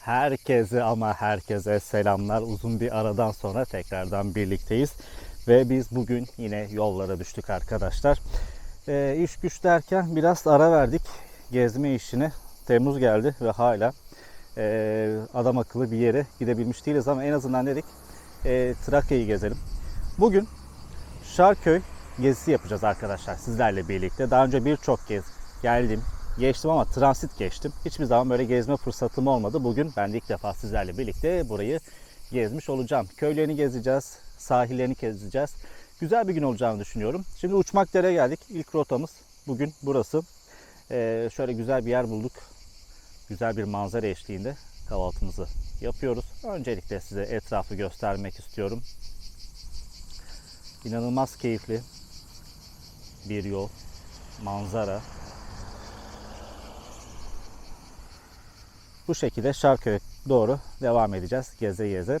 Herkese ama herkese selamlar. Uzun bir aradan sonra tekrardan birlikteyiz. Ve biz bugün yine yollara düştük arkadaşlar. Ee, iş güç derken biraz ara verdik gezme işine. Temmuz geldi ve hala e, adam akıllı bir yere gidebilmiş değiliz ama en azından dedik e, Trakya'yı gezelim. Bugün Şarköy gezisi yapacağız arkadaşlar sizlerle birlikte. Daha önce birçok kez geldim, geçtim ama transit geçtim. Hiçbir zaman böyle gezme fırsatım olmadı. Bugün ben de ilk defa sizlerle birlikte burayı gezmiş olacağım. Köylerini gezeceğiz, sahillerini gezeceğiz. Güzel bir gün olacağını düşünüyorum. Şimdi Uçmakdere'ye geldik. İlk rotamız bugün burası. Ee, şöyle güzel bir yer bulduk. Güzel bir manzara eşliğinde kahvaltımızı yapıyoruz. Öncelikle size etrafı göstermek istiyorum. İnanılmaz keyifli bir yol, manzara. Bu şekilde Şarköy'e doğru devam edeceğiz geze geze.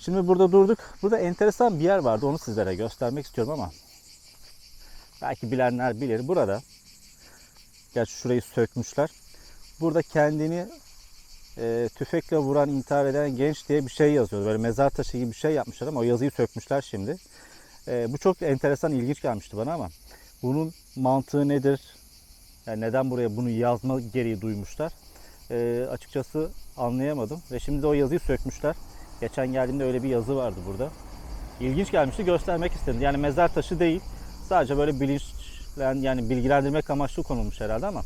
Şimdi burada durduk. Burada enteresan bir yer vardı. Onu sizlere göstermek istiyorum ama belki bilenler bilir. Burada gerçi şurayı sökmüşler. Burada kendini e, tüfekle vuran, intihar eden genç diye bir şey yazıyordu. Böyle mezar taşı gibi bir şey yapmışlar ama o yazıyı sökmüşler şimdi. E, bu çok enteresan, ilginç gelmişti bana ama bunun mantığı nedir? Yani neden buraya bunu yazma gereği duymuşlar? E, açıkçası anlayamadım ve şimdi de o yazıyı sökmüşler. Geçen geldiğimde öyle bir yazı vardı burada. İlginç gelmişti, göstermek istedim. Yani mezar taşı değil, sadece böyle bilinçlen yani bilgilendirmek amaçlı konulmuş herhalde ama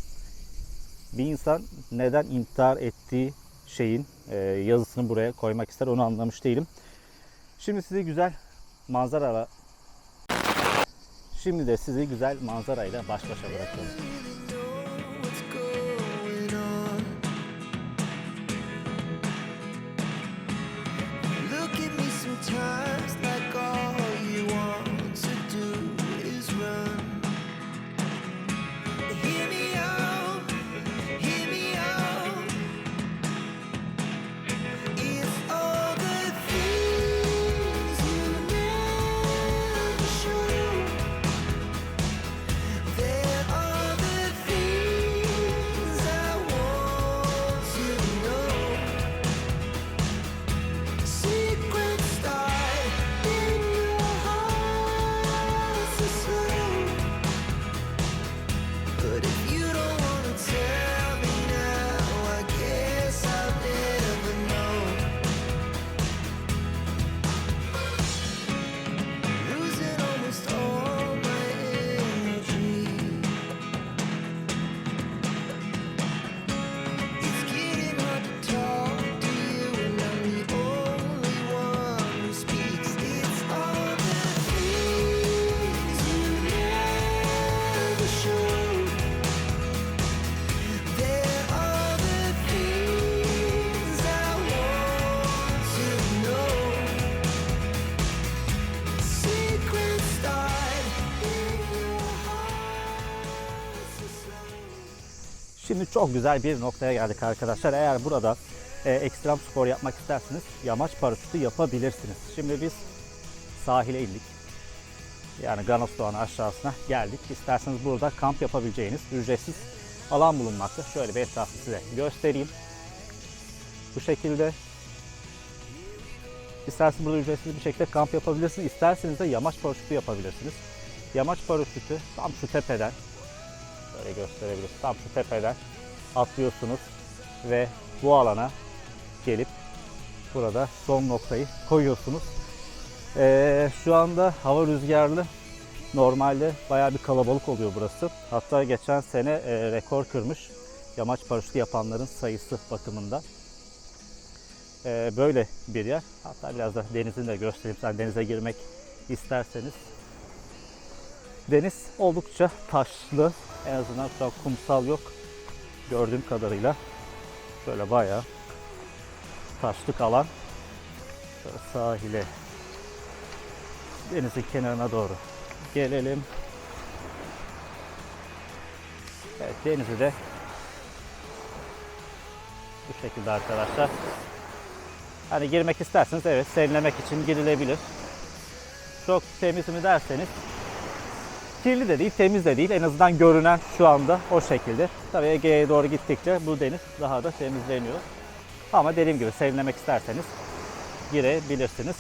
bir insan neden intihar ettiği şeyin e, yazısını buraya koymak ister onu anlamış değilim. Şimdi sizi güzel manzara Şimdi de sizi güzel manzarayla baş başa bırakıyorum. Şimdi çok güzel bir noktaya geldik arkadaşlar. Eğer burada e, ekstrem spor yapmak isterseniz yamaç paraşütü yapabilirsiniz. Şimdi biz sahile indik. Yani Ganos Doğanı aşağısına geldik. İsterseniz burada kamp yapabileceğiniz ücretsiz alan bulunmakta. Şöyle bir etrafı size göstereyim. Bu şekilde İsterseniz burada ücretsiz bir şekilde kamp yapabilirsiniz. İsterseniz de yamaç paraşütü yapabilirsiniz. Yamaç paraşütü tam şu tepeden Böyle gösterebiliriz. Tam şu tepeden atlıyorsunuz ve bu alana gelip burada son noktayı koyuyorsunuz. Ee, şu anda hava rüzgarlı. Normalde bayağı bir kalabalık oluyor burası. Hatta geçen sene e, rekor kırmış yamaç paraşütü yapanların sayısı bakımından. Ee, böyle bir yer. Hatta biraz da denizini de göstereyim. Sen denize girmek isterseniz. Deniz oldukça taşlı. En azından şu an kumsal yok. Gördüğüm kadarıyla. Şöyle bayağı taşlık alan. Şöyle sahile denizin kenarına doğru gelelim. Evet denizi de bu şekilde arkadaşlar. Hani girmek isterseniz evet serinlemek için girilebilir. Çok temiz mi derseniz kirli de değil, temiz de değil. En azından görünen şu anda o şekilde. Tabii Ege'ye doğru gittikçe bu deniz daha da temizleniyor. Ama dediğim gibi serinlemek isterseniz girebilirsiniz.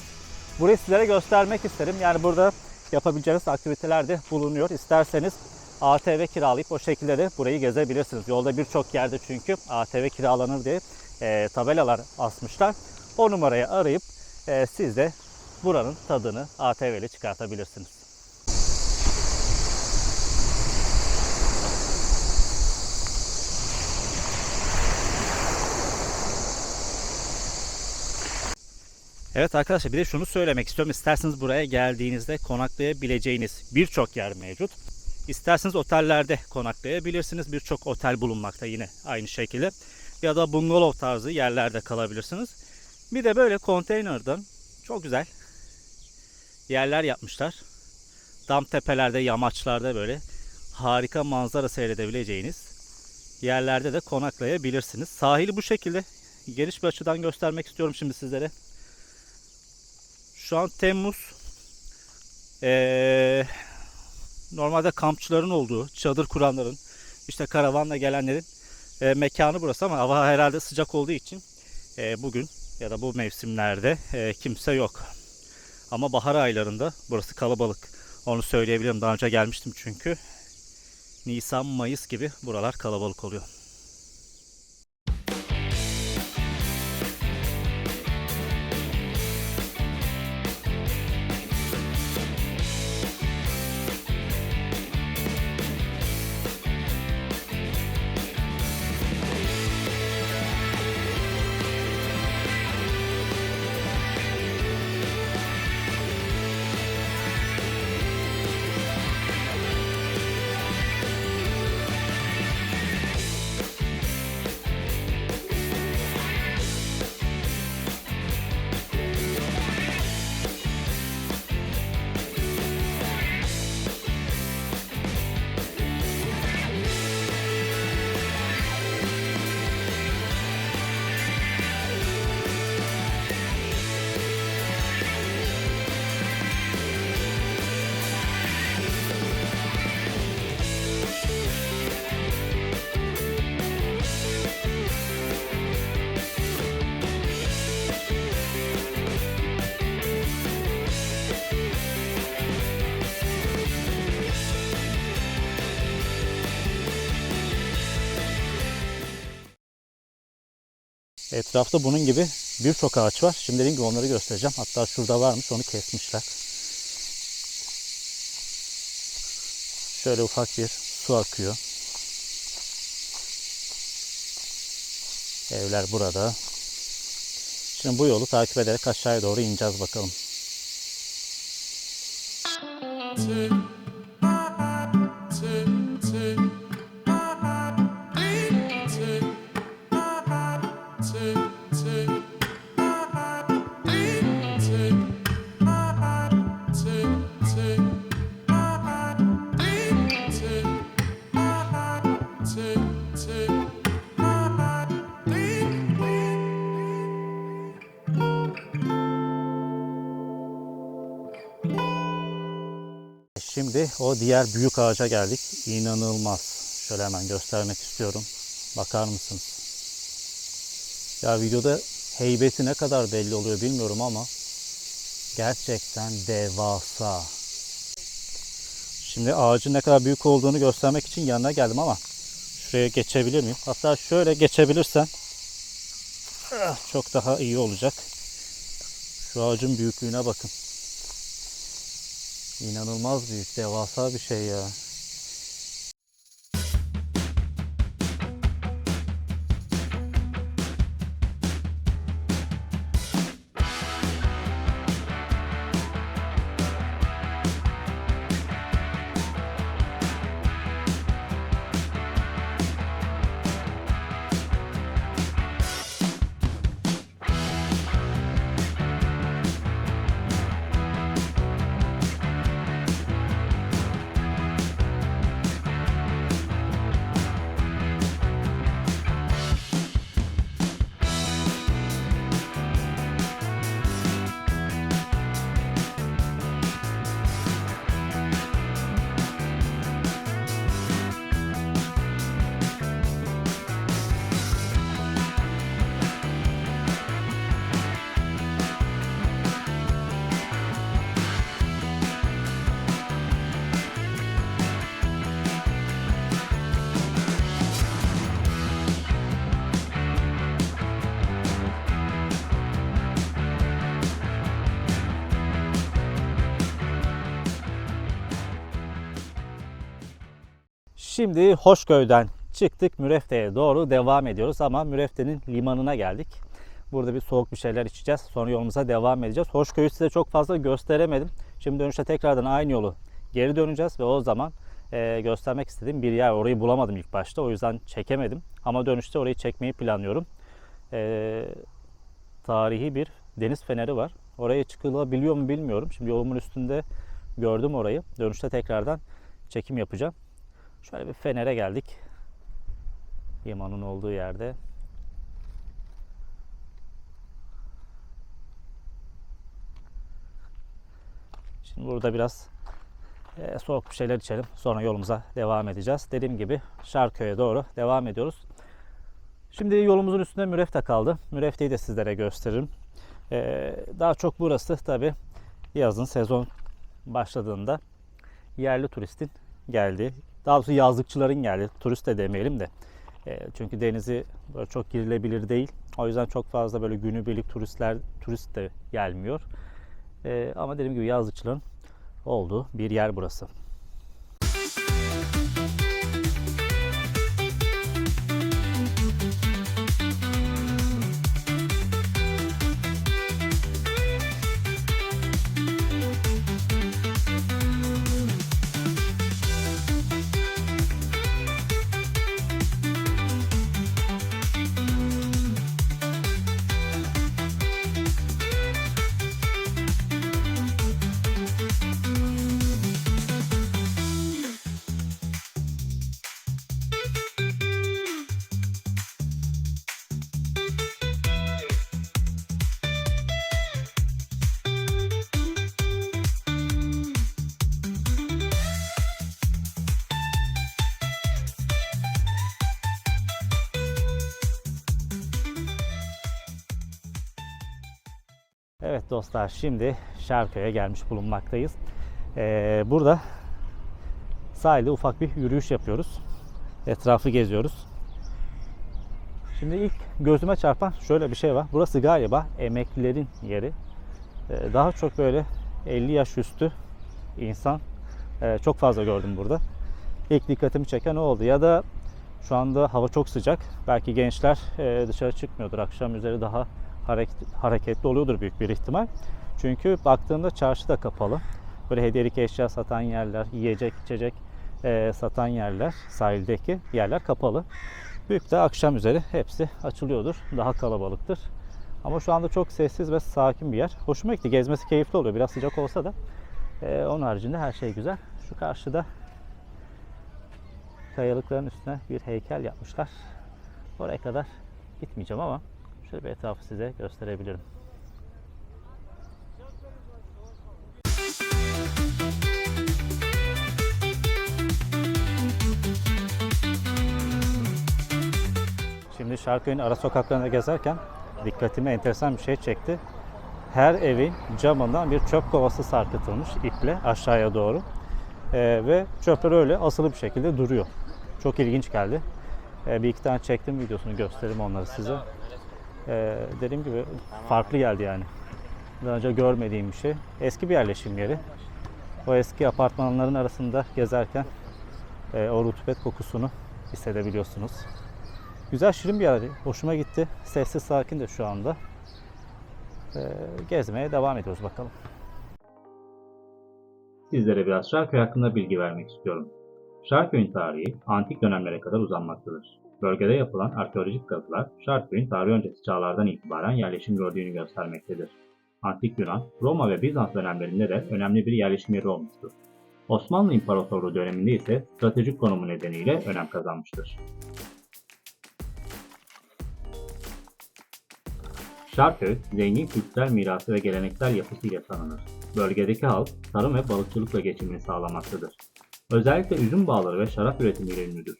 Burayı sizlere göstermek isterim. Yani burada yapabileceğiniz aktiviteler de bulunuyor. İsterseniz ATV kiralayıp o şekilde de burayı gezebilirsiniz. Yolda birçok yerde çünkü ATV kiralanır diye e, tabelalar asmışlar. O numarayı arayıp e, siz de buranın tadını ATV ile çıkartabilirsiniz. Evet arkadaşlar bir de şunu söylemek istiyorum. İsterseniz buraya geldiğinizde konaklayabileceğiniz birçok yer mevcut. İsterseniz otellerde konaklayabilirsiniz. Birçok otel bulunmakta yine aynı şekilde. Ya da bungalov tarzı yerlerde kalabilirsiniz. Bir de böyle konteynerden çok güzel yerler yapmışlar. Dam tepelerde, yamaçlarda böyle harika manzara seyredebileceğiniz yerlerde de konaklayabilirsiniz. Sahili bu şekilde geniş bir açıdan göstermek istiyorum şimdi sizlere. Şu an Temmuz. Ee, normalde kampçıların olduğu, çadır kuranların, işte karavanla gelenlerin e, mekanı burası ama hava herhalde sıcak olduğu için e, bugün ya da bu mevsimlerde e, kimse yok. Ama bahar aylarında burası kalabalık. Onu söyleyebilirim. Daha önce gelmiştim çünkü. Nisan, Mayıs gibi buralar kalabalık oluyor. Etrafta bunun gibi birçok ağaç var. Şimdi dediğim gibi onları göstereceğim. Hatta şurada varmış onu kesmişler. Şöyle ufak bir su akıyor. Evler burada. Şimdi bu yolu takip ederek aşağıya doğru ineceğiz bakalım. O diğer büyük ağaca geldik. İnanılmaz. Şöyle hemen göstermek istiyorum. Bakar mısınız? Ya videoda heybeti ne kadar belli oluyor bilmiyorum ama gerçekten devasa. Şimdi ağacın ne kadar büyük olduğunu göstermek için yanına geldim ama şuraya geçebilir miyim? Hatta şöyle geçebilirsen çok daha iyi olacak. Şu ağacın büyüklüğüne bakın. İnanılmaz büyük, devasa bir şey ya. Şimdi Hoşköy'den çıktık Mürefte'ye doğru devam ediyoruz ama Mürefte'nin limanına geldik. Burada bir soğuk bir şeyler içeceğiz. Sonra yolumuza devam edeceğiz. Hoşköy'ü size çok fazla gösteremedim. Şimdi dönüşte tekrardan aynı yolu geri döneceğiz ve o zaman e, göstermek istediğim bir yer. Orayı bulamadım ilk başta. O yüzden çekemedim. Ama dönüşte orayı çekmeyi planlıyorum. E, tarihi bir deniz feneri var. Oraya çıkılabiliyor mu bilmiyorum. Şimdi yolumun üstünde gördüm orayı. Dönüşte tekrardan çekim yapacağım. Şöyle bir fenere geldik. Limanın olduğu yerde. Şimdi burada biraz e, soğuk bir şeyler içelim. Sonra yolumuza devam edeceğiz. Dediğim gibi Şarköy'e doğru devam ediyoruz. Şimdi yolumuzun üstünde Mürefte kaldı. Mürefte'yi de sizlere gösteririm. E, daha çok burası tabi yazın sezon başladığında yerli turistin geldiği, daha doğrusu yazlıkçıların geldiği, turist de demeyelim de. E, çünkü denizi böyle çok girilebilir değil. O yüzden çok fazla böyle günübirlik turistler, turist de gelmiyor. E, ama dediğim gibi yazlıkçıların olduğu bir yer burası. Evet dostlar şimdi Şarköy'e gelmiş bulunmaktayız. Ee, burada sahilde ufak bir yürüyüş yapıyoruz. Etrafı geziyoruz. Şimdi ilk gözüme çarpan şöyle bir şey var. Burası galiba emeklilerin yeri. Ee, daha çok böyle 50 yaş üstü insan e, çok fazla gördüm burada. İlk dikkatimi çeken o oldu. Ya da şu anda hava çok sıcak. Belki gençler e, dışarı çıkmıyordur. Akşam üzeri daha hareket, hareketli oluyordur büyük bir ihtimal. Çünkü baktığımda çarşı da kapalı. Böyle hediyelik eşya satan yerler, yiyecek, içecek e, satan yerler, sahildeki yerler kapalı. Büyük de akşam üzeri hepsi açılıyordur. Daha kalabalıktır. Ama şu anda çok sessiz ve sakin bir yer. Hoşuma gitti. Gezmesi keyifli oluyor. Biraz sıcak olsa da. E, onun haricinde her şey güzel. Şu karşıda kayalıkların üstüne bir heykel yapmışlar. Oraya kadar gitmeyeceğim ama şöyle bir etrafı size gösterebilirim. Şimdi Şarköy'ün ara sokaklarında gezerken dikkatimi enteresan bir şey çekti. Her evin camından bir çöp kovası sarkıtılmış iple aşağıya doğru. Ee, ve çöpler öyle asılı bir şekilde duruyor. Çok ilginç geldi. Ee, bir iki tane çektim videosunu göstereyim onları size. Ee, dediğim gibi farklı geldi yani. Daha önce görmediğim bir şey. Eski bir yerleşim yeri. O eski apartmanların arasında gezerken e, o rutubet kokusunu hissedebiliyorsunuz. Güzel şirin bir yer. Hoşuma gitti. Sessiz sakin de şu anda. Ee, gezmeye devam ediyoruz bakalım. Sizlere biraz Şarköy hakkında bilgi vermek istiyorum. Şarköy'ün tarihi antik dönemlere kadar uzanmaktadır. Bölgede yapılan arkeolojik kazılar Şarköy'ün tarih öncesi çağlardan itibaren yerleşim gördüğünü göstermektedir. Antik Yunan, Roma ve Bizans dönemlerinde de önemli bir yerleşim yeri olmuştur. Osmanlı İmparatorluğu döneminde ise stratejik konumu nedeniyle önem kazanmıştır. Şarköy, zengin kültürel mirası ve geleneksel yapısıyla tanınır. Bölgedeki halk tarım ve balıkçılıkla geçimini sağlamaktadır. Özellikle üzüm bağları ve şarap üretimiyle ünlüdür.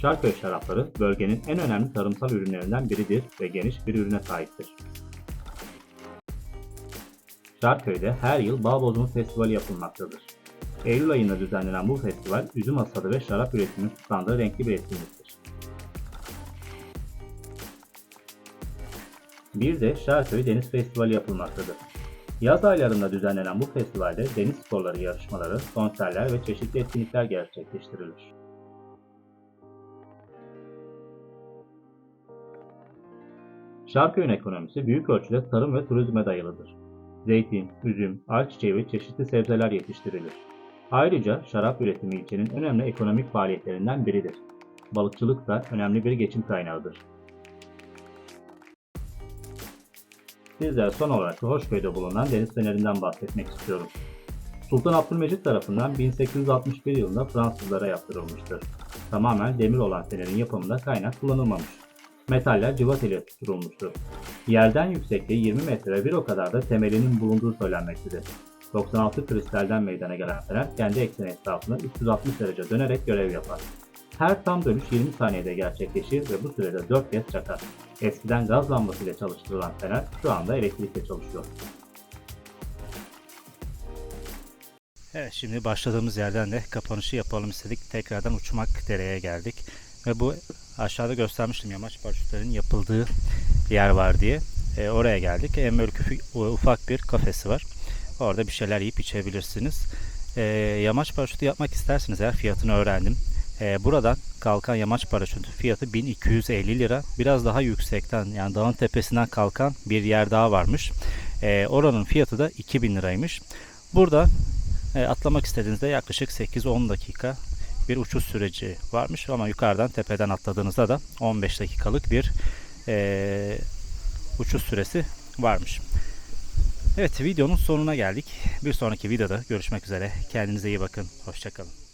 Şarköy şarapları bölgenin en önemli tarımsal ürünlerinden biridir ve geniş bir ürüne sahiptir. Şarköy'de her yıl Bağ Bozumu Festivali yapılmaktadır. Eylül ayında düzenlenen bu festival üzüm hasadı ve şarap üretiminin kutlandığı renkli bir etkinliktir. Bir de Şarköy Deniz Festivali yapılmaktadır. Yaz aylarında düzenlenen bu festivalde deniz sporları yarışmaları, konserler ve çeşitli etkinlikler gerçekleştirilir. Şarköy'ün ekonomisi büyük ölçüde tarım ve turizme dayalıdır. Zeytin, üzüm, ayçiçeği ve çeşitli sebzeler yetiştirilir. Ayrıca şarap üretimi ilçenin önemli ekonomik faaliyetlerinden biridir. Balıkçılık da önemli bir geçim kaynağıdır. Sizlere son olarak da Hoşköy'de bulunan deniz fenerinden bahsetmek istiyorum. Sultan Abdülmecit tarafından 1861 yılında Fransızlara yaptırılmıştır. Tamamen demir olan fenerin yapımında kaynak kullanılmamış. Metaller cıvat ile tutturulmuştur. Yerden yüksekliği 20 metre bir o kadar da temelinin bulunduğu söylenmektedir. 96 kristalden meydana gelen fener kendi ekseni etrafında 360 derece dönerek görev yapar. Her tam dönüş 20 saniyede gerçekleşir ve bu sürede 4 kez çakar. Eskiden gaz lambasıyla çalıştırılan fener şu anda elektrikle çalışıyor. Evet şimdi başladığımız yerden de kapanışı yapalım istedik. Tekrardan Uçmak Dere'ye geldik. Ve bu aşağıda göstermiştim yamaç paraşütlerinin yapıldığı yer var diye. E, oraya geldik. En böyle küfü- ufak bir kafesi var. Orada bir şeyler yiyip içebilirsiniz. E, yamaç paraşütü yapmak isterseniz eğer fiyatını öğrendim. E, buradan kalkan yamaç paraşütü fiyatı 1250 lira. Biraz daha yüksekten yani dağın tepesinden kalkan bir yer daha varmış. E, oranın fiyatı da 2000 liraymış. Burada e, atlamak istediğinizde yaklaşık 8-10 dakika bir uçuş süreci varmış ama yukarıdan tepeden atladığınızda da 15 dakikalık bir e, uçuş süresi varmış. Evet videonun sonuna geldik. Bir sonraki videoda görüşmek üzere. Kendinize iyi bakın. Hoşçakalın.